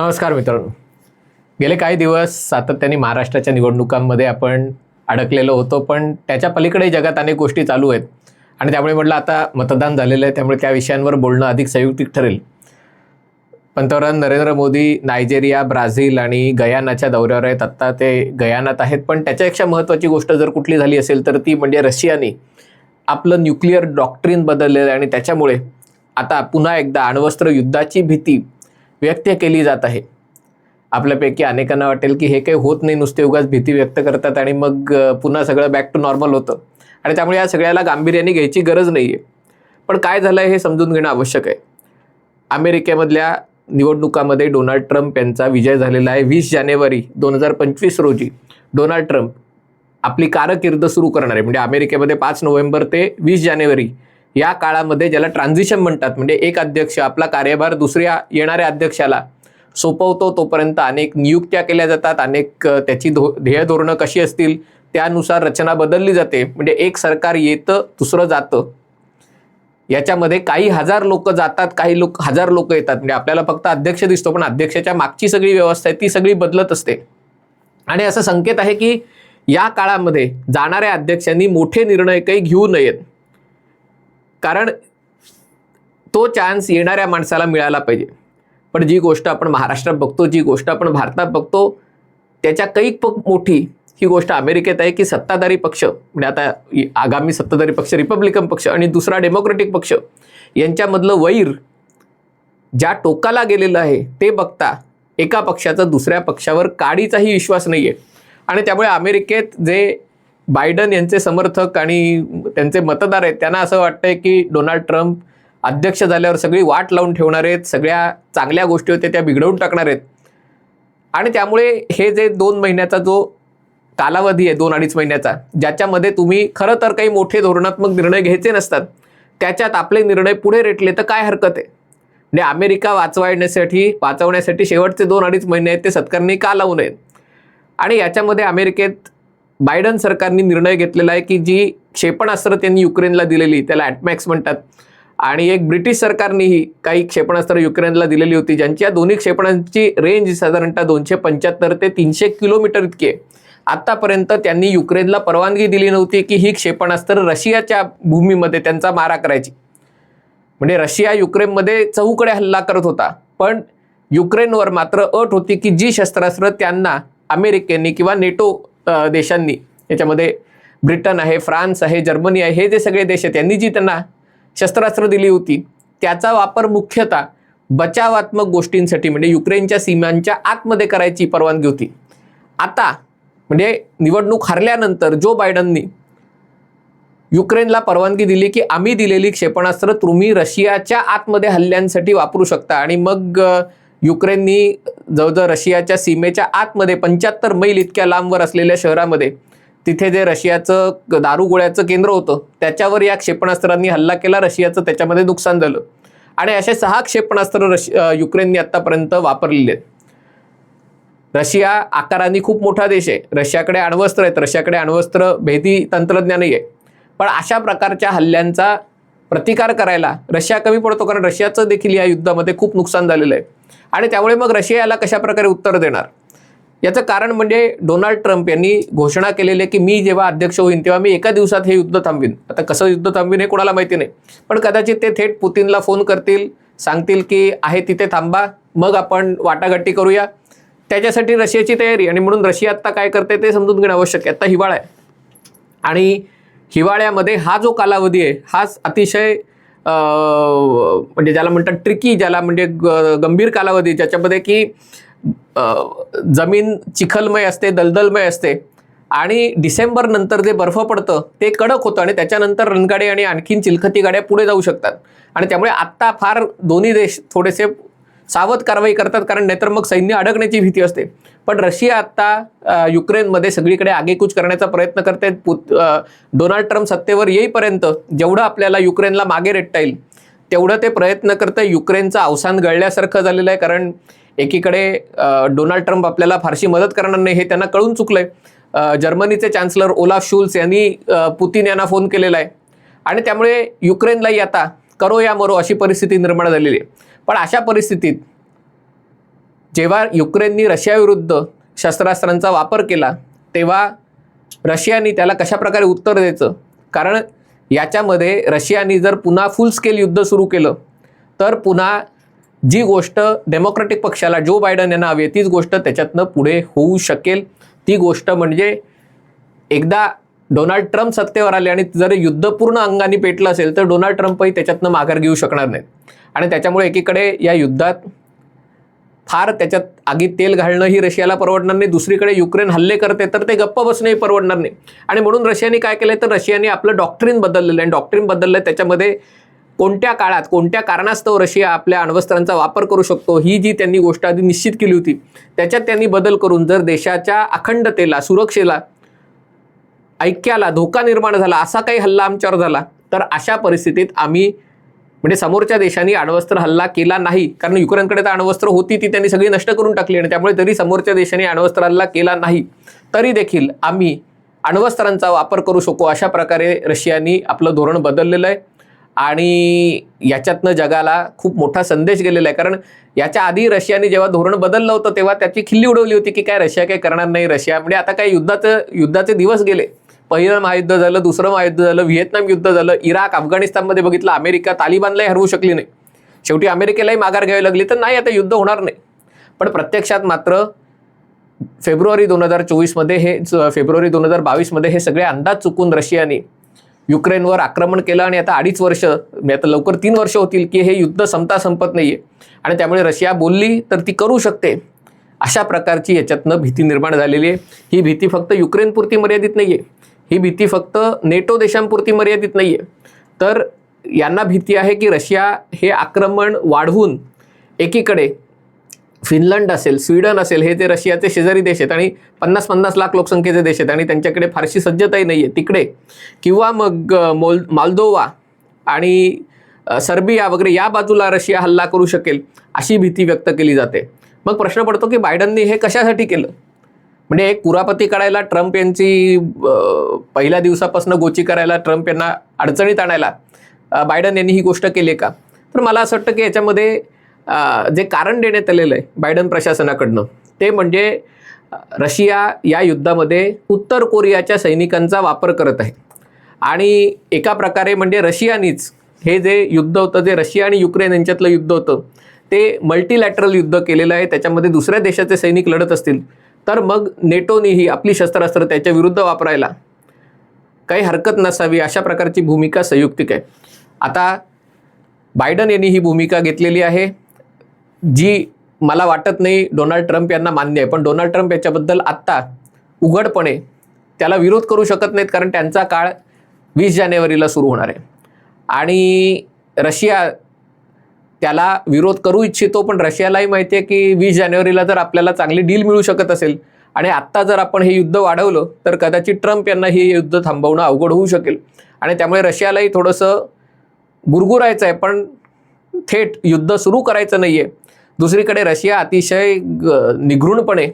नमस्कार मित्रांनो. गेले काही दिवस सातत्याने महाराष्ट्राच्या निवडणुकांमध्ये आपण अडकलेलो होतो पण त्याच्या पलीकडे जगात अनेक गोष्टी चालू आहेत. आणि त्यामुळे म्हटलं आता मतदान झालेलं आहे त्यामुळे त्या विषयांवर बोलणं अधिक संयुक्तिक ठरेल. पंतप्रधान नरेंद्र मोदी नायजेरिया ब्राझील आणि गयानाच्या दौऱ्यावर आहेत. आत्ता ते गयानात आहेत पण त्याच्यापेक्षा महत्त्वाची गोष्ट जर कुठली झाली असेल तर ती म्हणजे रशियाने आपलं न्यूक्लिअर डॉक्ट्रीन बदललेलं आहे. आणि त्याच्यामुळे आता पुन्हा एकदा अण्वस्त्र युद्धाची भीती व्यक्त केली जात आहे. आपल्यापैकी अनेकांना वाटेल की हे काही होत नाही नुसते उगाच भीती व्यक्त करतात आणि मग पुन्हा सगळं बॅक टू नॉर्मल होतं. आणि त्यामुळे या सगळ्याला गांभीर्याने घ्यायची गरज नाही आहे पण काय झालं आहे हे समजून घेणं आवश्यक आहे. अमेरिकेमधल्या निवडणुकामध्ये डोनाल्ड ट्रम्प यांचा विजय झालेला आहे. वीस जानेवारी दोन हजार पंचवीस रोजी डोनाल्ड ट्रम्प आपली कारकीर्द सुरू करणार आहे. म्हणजे अमेरिकेमध्ये पाच नोव्हेंबर ते वीस जानेवारी या काळामध्ये ज्याला ट्रान्झिशन म्हणतात म्हणजे एक अध्यक्ष आपला कार्यभार दुसऱ्या येणाऱ्या अध्यक्षाला सोपवतो तोपर्यंत अनेक नियुक्त्या केल्या जातात अनेक त्याची धो ध्येय धोरणं कशी असतील त्यानुसार रचना बदलली जाते. म्हणजे एक सरकार येतं दुसरं जातं. याच्यामध्ये काही हजार लोक जातात काही लोक हजार लोक येतात. म्हणजे आपल्याला फक्त अध्यक्ष दिसतो पण अध्यक्षाच्या मागची सगळी व्यवस्था आहे ती सगळी बदलत असते. आणि असं संकेत आहे की या काळामध्ये जाणाऱ्या अध्यक्षांनी मोठे निर्णय काही घेऊ नयेत. कारण तो चान्स येणाऱ्या माणसाला मिळाला पाहिजे. पण जी गोष्ट आपण महाराष्ट्रात बघतो जी गोष्ट आपण भारतात बघतो त्याच्या कैक मोठी ही गोष्ट अमेरिकेत आहे की सत्ताधारी पक्ष म्हणजे आता आगामी सत्ताधारी पक्ष रिपब्लिकन पक्ष आणि दुसरा डेमोक्रेटिक पक्ष यांच्यामधलं वैर ज्या टोकाला गेलेलं आहे ते बघता एका पक्षाचा दुसऱ्या पक्षावर काडीचाही विश्वास नाही आहे आणि त्यामुळे अमेरिकेत जे बायडन यांचे समर्थक आणि त्यांचे मतदार आहेत त्यांना असं वाटतंय की डोनाल्ड ट्रम्प अध्यक्ष झाल्यावर सगळी वाट लावून ठेवणार आहेत सगळ्या चांगल्या गोष्टी होत्या त्या बिघडवून टाकणार आहेत. आणि त्यामुळे हे जे दोन महिन्याचा जो कालावधी आहे दोन अडीच महिन्याचा ज्याच्यामध्ये तुम्ही खरं तर काही मोठे धोरणात्मक निर्णय घ्यायचे नसतात त्याच्यात आपले निर्णय पुढे रेटले तर काय हरकत आहे? म्हणजे अमेरिका वाचवायण्यासाठी वाचवण्यासाठी शेवटचे दोन अडीच महिने आहेत ते सत्कारणी का लावू नयेत? आणि याच्यामध्ये अमेरिकेत बायडन सरकारने निर्णय घेतलेला आहे की जी क्षेपणास्त्र त्यांनी युक्रेनला दिलेली त्याला ॲटमॅक्स म्हणतात. आणि एक ब्रिटिश सरकारनेही काही क्षेपणास्त्र युक्रेनला दिलेली होती ज्यांची या दोन्ही क्षेपणांची रेंज साधारणतः दोनशे पंच्याहत्तर ते तीनशे किलोमीटर इतकी आहे. आत्तापर्यंत त्यांनी युक्रेनला परवानगी दिली नव्हती की ही क्षेपणास्त्र रशियाच्या भूमीमध्ये त्यांचा मारा करायची. म्हणजे रशिया युक्रेनमध्ये चहूकडे हल्ला करत होता. पण युक्रेनवर मात्र अट होती की जी शस्त्रास्त्र त्यांना अमेरिकेने किंवा नेटो देशांनी. याच्यामध्ये ब्रिटन आहे फ्रान्स आहे जर्मनी आहे हे जे सगळे देश आहेत त्यांनी जी त्यांना शस्त्रास्त्र दिली होती त्याचा वापर मुख्यतः बचावात्मक गोष्टींसाठी म्हणजे युक्रेनच्या सीमांच्या आतमध्ये करायची परवानगी होती. आता म्हणजे निवडणूक हरल्यानंतर जो बायडननी युक्रेनला परवानगी दिली की आम्ही दिलेली क्षेपणास्त्र तुम्ही रशियाच्या आतमध्ये हल्ल्यांसाठी वापरू शकता आणि मग युक्रेननी जवळजवळ रशियाच्या सीमेच्या आतमध्ये पंच्याहत्तर मैल इतक्या लांबवर असलेल्या शहरामध्ये तिथे जे रशियाचं दारुगोळ्याचं केंद्र होतं त्याच्यावर या क्षेपणास्त्रांनी हल्ला केला. रशियाचं त्याच्यामध्ये नुकसान झालं. आणि असे सहा क्षेपणास्त्र रशि युक्रेननी युक्रेनने आत्तापर्यंत वापरलेले आहेत. रशिया आकाराने खूप मोठा देश आहे. रशियाकडे अण्वस्त्र आहेत. रशियाकडे अण्वस्त्र भेदी तंत्रज्ञानही आहे. पण अशा प्रकारच्या हल्ल्यांचा प्रतिकार करायला रशिया कमी पडतो कारण रशियाचं देखील या युद्धामध्ये खूप नुकसान झालेलं आहे. आणि त्यामुळे मग रशिया याला कशा प्रकारे उत्तर देणार? याचं कारण म्हणजे डोनाल्ड ट्रम्प यांनी घोषणा केलेली आहे की मी जेव्हा अध्यक्ष होईन तेव्हा मी एका दिवसात हे युद्ध थांबवीन. आता कसं युद्ध थांबवीन हे कोणाला माहिती नाही. पण कदाचित ते थेट पुतीनला फोन करतील सांगतील की आहे तिथे थांबा मग आपण वाटाघाटी करूया. त्याच्यासाठी रशियाची तयारी आणि म्हणून रशिया आत्ता काय करते ते समजून घेणं आवश्यक आहे. आत्ता हिवाळा आहे. आणि हिवाळ्यामध्ये हा जो कालावधी आहे हाच अतिशय म्हणजे ज्याला म्हणतात ट्रिकी ज्याला म्हणजे ग- गंभीर कालावधी ज्याच्यामध्ये की जमीन चिखलमय असते दलदलमय असते आणि डिसेंबर नंतर जे बर्फ पडतं ते कडक होतं आणि त्याच्यानंतर रणगाडे आणि आणखीन चिलखती गाड्या पुढे जाऊ शकतात. आणि त्यामुळे आत्ता फार दोन्ही देश थोडेसे सावध कारवाई करतात कारण नाहीतर मग सैन्य अडकण्याची भीती असते. पण रशिया आत्ता युक्रेनमध्ये सगळीकडे आगेकूच करण्याचा प्रयत्न करते. पुत डोनाल्ड ट्रम्प सत्तेवर येईपर्यंत जेवढं आपल्याला युक्रेनला मागे रेटता येईल तेवढं ते प्रयत्न करतं युक्रेनचं अवसान गळल्यासारखं झालेलं आहे. कारण एकीकडे डोनाल्ड ट्रम्प आपल्याला फारशी मदत करणार नाही हे त्यांना कळून चुकलंय. आहे जर्मनीचे चान्सलर ओलाफ शूल्स यांनी पुतीन यांना फोन केलेला आहे. आणि त्यामुळे युक्रेनलाही आता करो या मरो अशी परिस्थिती निर्माण झालेली आहे. पण अशा परिस्थितीत जेव्हा युक्रेननी रशियाविरुद्ध शस्त्रास्त्रांचा वापर केला तेव्हा रशियानी त्याला कशाप्रकारे उत्तर द्यायचं? कारण याच्यामध्ये रशियानी जर पुन्हा फुल स्केल युद्ध सुरू केलं तर पुन्हा जी गोष्ट डेमोक्रेटिक पक्षाला जो बायडन यांना हवी तीच गोष्ट त्याच्यातनं पुढे होऊ शकेल. ती गोष्ट म्हणजे एकदा डोनाल्ड ट्रम्प सत्तेवर आले आणि जर युद्ध पूर्ण अंगाने पेटलं असेल तर डोनाल्ड ट्रम्पही त्याच्यातनं माघार घेऊ शकणार नाहीत. आणि त्याच्यामुळे एकीकडे या युद्धात फार त्याच्यात आगीत तेल घालणं ही रशियाला परवडणार नाही. दुसरीकडे युक्रेन हल्ले करते तर ते गप्प बसणंही परवडणार नाही. आणि म्हणून रशियाने काय केलं तर रशियाने आपलं डॉक्ट्रीन बदललेलं आहे. आणि डॉक्ट्रिन बदललं त्याच्यामध्ये कोणत्या काळात कोणत्या कारणास्तव रशिया आपल्या अण्वस्त्रांचा वापर करू शकतो ही जी त्यांनी गोष्ट आधी निश्चित केली होती त्याच्यात त्यांनी बदल करून जर देशाच्या अखंडतेला सुरक्षेला ऐक्याला धोका निर्माण झाला असा काही हल्ला आमच्यावर झाला तर अशा परिस्थितीत आम्ही म्हणजे समोरच्या देशांनी अण्वस्त्र हल्ला केला नाही कारण युक्रेनकडे तर अण्वस्त्र होती ती त्यांनी सगळी नष्ट करून टाकली आणि त्यामुळे जरी समोरच्या देशांनी अण्वस्त्र हल्ला केला नाही. तरी देखील आम्ही अण्वस्त्रांचा वापर करू शकू अशा प्रकारे रशियानी आपलं धोरण बदललेलं आहे. आणि याच्यातनं जगाला खूप मोठा संदेश गेलेला आहे कारण याच्या आधी रशियाने जेव्हा धोरण बदललं होतं तेव्हा त्याची खिल्ली उडवली होती की काय रशिया काही करणार नाही रशिया म्हणजे आता काय युद्धाचं युद्धाचे दिवस गेले. पहिलं महायुद्ध झालं दुसरं महायुद्ध झालं व्हिएतनाम युद्ध झालं इराक अफगाणिस्तानमध्ये बघितलं अमेरिका तालिबानलाही हरवू शकली नाही. शेवटी अमेरिकेलाही माघार घ्यावी लागली तर नाही आता युद्ध होणार नाही. पण प्रत्यक्षात मात्र फेब्रुवारी दोन हजार चोवीसमध्ये हे फेब्रुवारी दोन हजार बावीसमध्ये हे सगळे अंदाज चुकून रशियाने युक्रेनवर आक्रमण केलं आणि आता अडीच वर्ष म्हणजे आता लवकर तीन वर्ष होतील की हे युद्ध संपता संपत नाही आहे आणि त्यामुळे रशिया बोलली तर ती करू शकते. अशा प्रकारची याच्यातनं भीती निर्माण झालेली आहे. ही भीती फक्त युक्रेनपुरती मर्यादित नाही आहे ही भीती फक्त नेटो देशांपुरती मर्यादित नाही आहे तर यांना भीती आहे की रशिया हे आक्रमण वाढवून एकीकडे फिनलंड असेल स्वीडन असेल हे ते रशियाचे शेजारी देश आहेत आणि पन्नास पन्नास लाख लोकसंख्येचे देश आहेत आणि त्यांच्याकडे फारशी सज्जताही नाही आहे तिकडे किंवा मग मोल मालदोवा आणि सर्बिया वगैरे या बाजूला रशिया हल्ला करू शकेल अशी भीती व्यक्त केली जाते. मग प्रश्न पडतो की बायडननी हे कशासाठी केलं? म्हणजे एक कुरापती काढायला ट्रम्प यांची पहिल्या दिवसापासून गोची करायला ट्रम्प यांना अडचणीत आणायला बायडन यांनी ही गोष्ट केली का? तर मला असं वाटतं की याच्यामध्ये जे कारण देण्यात आलेलं आहे बायडन प्रशासनाकडनं ते म्हणजे रशिया या युद्धामध्ये उत्तर कोरियाच्या सैनिकांचा वापर करत आहे. आणि एका प्रकारे म्हणजे रशियानीच हे जे युद्ध होतं जे रशिया आणि युक्रेन यांच्यातलं युद्ध होतं ते मल्टीलॅटरल युद्ध केलेलं आहे. त्याच्यामध्ये दुसऱ्या देशाचे सैनिक लढत असतील. तर मग नेटोनेही आपली शस्त्रास्त्र त्याच्या विरुद्ध वापरायला काही हरकत नसावी अशा प्रकारची भूमिका संयुक्तिक आहे. आता बायडन यांनी ही भूमिका घेतलेली आहे जी मला वाटत नाही डोनाल्ड ट्रम्प यांना मान्य आहे पण डोनाल्ड ट्रम्प याच्याबद्दल आत्ता उघडपणे त्याला विरोध करू शकत नाहीत कारण त्यांचा काळ वीस जानेवारीला सुरू होणार आहे. आणि रशिया त्याला विरोध करू इच्छितो पण रशियालाही माहिती आहे की वीस जानेवारीला जर आपल्याला चांगली डील मिळू शकत असेल आणि आत्ता जर आपण हे युद्ध वाढवलं तर कदाचित ट्रम्प यांना हे युद्ध थांबवणं अवघड होऊ शकेल. आणि त्यामुळे रशियालाही थोडंसं गुरगुरायचं आहे पण थेट युद्ध सुरू करायचं नाही आहे दुसरीकडे रशिया अतिशय ग- निघृणपणे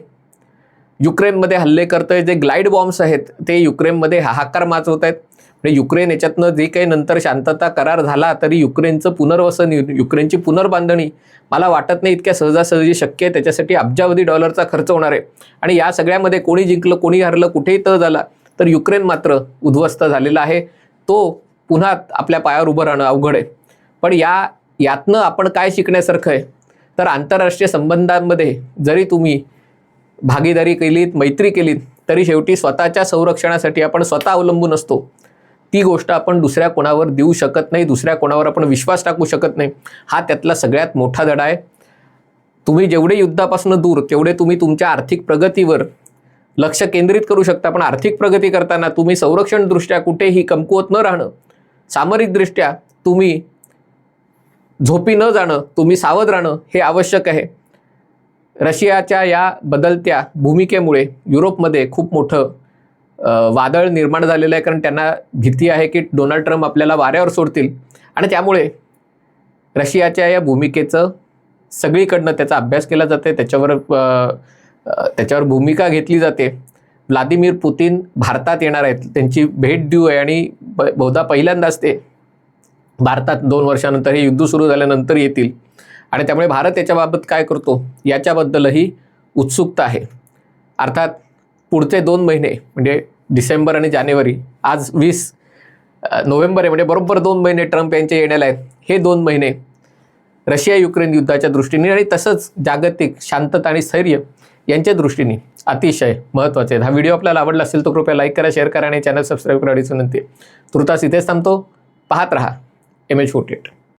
युक्रेनमध्ये हल्ले करतोय जे ग्लाईड बॉम्ब्स आहेत ते युक्रेनमध्ये हाहाकार माचवत आहेत. म्हणजे युक्रेन याच्यातनं जे काही नंतर शांतता करार झाला तरी युक्रेनचं पुनर्वसन युक्रेनची पुनर्बांधणी मला वाटत नाही इतक्या सहजासहजी शक्य आहे. त्याच्यासाठी अब्जावधी डॉलरचा खर्च होणार आहे. आणि या सगळ्यामध्ये कोणी जिंकलं कोणी हरलं कुठेही तळ झाला तर युक्रेन मात्र उद्ध्वस्त झालेला आहे. तो पुन्हा आपल्या पायावर उभं राहणं अवघड आहे. पण या यातनं आपण काय शिकण्यासारखं आहे? तर आंतरराष्ट्रीय संबंधांमध्ये जरी तुम्ही भागीदारी केलीत मैत्री केलीत तरी शेवटी स्वतःच्या संरक्षणासाठी आपण स्वतः अवलंबून असतो. ती गोष्ट आपण दुसऱ्या कोणावर देऊ शकत नाही दुसऱ्या कोणावर आपण विश्वास टाकू शकत नाही. हा त्यातला सगळ्यात मोठा धडा आहे. तुम्ही जेवढे युद्धापासून दूर तेवढे तुम्ही तुमच्या आर्थिक प्रगतीवर लक्ष केंद्रित करू शकता. पण आर्थिक प्रगती करताना तुम्ही संरक्षणदृष्ट्या कुठेही कमकुवत न राहणं सामरिकदृष्ट्या तुम्ही झोपी न जाणं तुम्ही सावध राहणं हे आवश्यक आहे. रशियाच्या या बदलत्या भूमिकेमुळे युरोपमध्ये खूप मोठं वादळ निर्माण झालेलं आहे कारण त्यांना भीती आहे की डोनाल्ड ट्रम्प आपल्याला वाऱ्यावर सोडतील. आणि त्यामुळे रशियाच्या या भूमिकेचं सगळीकडनं त्याचा अभ्यास केला जाते त्याच्यावर त्याच्यावर भूमिका घेतली जाते. व्लादिमीर पुतीन भारतात येणार आहेत. त्यांची भेट देऊ आहे आणि ब- बहुधा पहिल्यांदाच ते भारतात दोन वर्षानंतर हे युद्ध सुरू झाल्यानंतर येतील. आणि त्यामुळे भारत याच्याबाबत काय करतो? याच्याबद्दलही उत्सुकता आहे. अर्थात पुढचे दोन महिने म्हणजे डिसेंबर आणि जानेवारी आज वीस नोव्हेंबर आहे म्हणजे बरोबर दोन महिने ट्रम्प यांचे येण्याला आहेत. हे दोन महिने रशिया युक्रेन युद्धाच्या दृष्टीने आणि तसंच जागतिक शांतता आणि स्थैर्य यांच्या दृष्टीने अतिशय महत्त्वाचे आहेत. हा व्हिडिओ आपल्याला आवडला असेल तर कृपया लाईक करा शेअर करा आणि चॅनल सबस्क्राईब करा विनंती. आहे. तुर्तास इथेच थांबतो. पाहत रहा. M H forty eight.